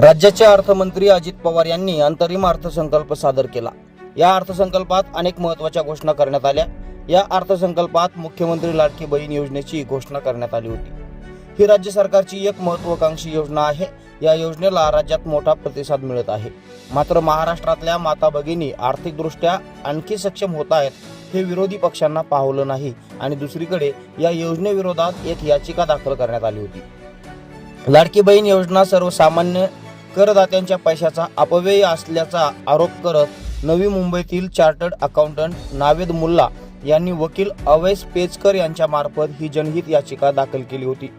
राज्याचे अर्थमंत्री अजित पवार यांनी अंतरिम अर्थसंकल्प सादर केला. या अर्थसंकल्पात अनेक महत्त्वाच्या घोषणा करण्यात आल्या. या अर्थसंकल्पात मुख्यमंत्री लाडकी बहीण योजनेची घोषणा करण्यात आली होती. ही राज्य सरकारची एक महत्वाकांक्षी योजना आहे. या योजनेला राज्यात मोठा प्रतिसाद मिळत आहे. मात्र महाराष्ट्रातल्या माता भगिनी आर्थिकदृष्ट्या आणखी सक्षम होत आहेत हे विरोधी पक्षांना पाहवलं नाही आणि दुसरीकडे या योजनेविरोधात एक याचिका दाखल करण्यात आली होती. लाडकी बहीण योजना सर्वसामान्य करदात्यांच्या पैशाचा अपव्यय असल्याचा आरोप करत नवी मुंबईतील चार्टर्ड अकाउंटंट नावेद मुल्ला यांनी वकील अवैस पेचकर यांच्या मार्फत ही जनहित याचिका दाखल केली होती.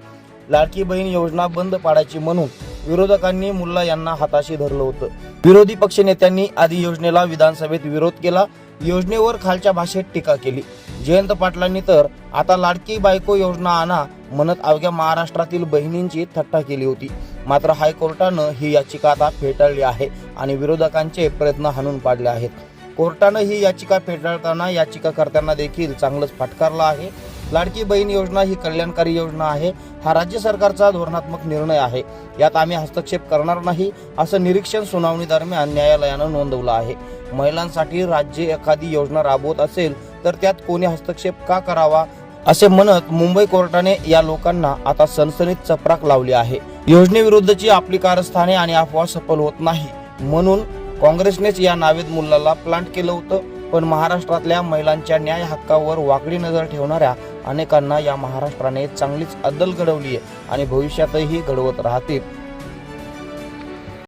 लाडकी बहीण योजना बंद पाडायची म्हणून विरोधकांनी मुल्ला यांना हाताशी धरलं होतं. विरोधी पक्षनेत्यांनी आधी योजनेला विधानसभेत विरोध केला योजनेवर खालच्या भाषेत टीका केली. जयंत पाटलांनी तर आता लाडकी बायको योजना आणा म्हणत अवघ्या महाराष्ट्रातील बहिणींची थट्टा केली होती. मात्र हायकोर्टानं ही याचिका आता फेटाळली आहे आणि विरोधकांचे प्रयत्न हाणून पाडले आहेत. कोर्टानं ही याचिका फेटाळताना याचिकाकर्त्यांना देखील चांगलंच फटकारला आहे. लाडकी बहीण योजना ही कल्याणकारी योजना आहे. हा राज्य सरकारचा धोरणात्मक निर्णय आहे. यात आम्ही हस्तक्षेप करणार नाही असं निरीक्षण सुनावणी दरम्यान न्यायालयानं नोंदवलं आहे. महिलांसाठी राज्य एखादी योजना राबवत असेल तर त्यात कोणी हस्तक्षेप का करावा असे म्हणत मुंबई कोर्टाने या लोकांना आता सनसनीत चपराक लावली आहे. योजनेविरुद्धची आपली कारस्थाने आणि अफवा सफल होत नाही म्हणून काँग्रेसनेच या नावेद मुल्लाला प्लांट केलं होतं. पण महाराष्ट्रातल्या महिलांच्या न्याय हक्कावर वाकडी नजर ठेवणाऱ्या अनेकांना या महाराष्ट्राने चांगलीच अद्दल घडवली आहे आणि भविष्यातही घडवत राहतील.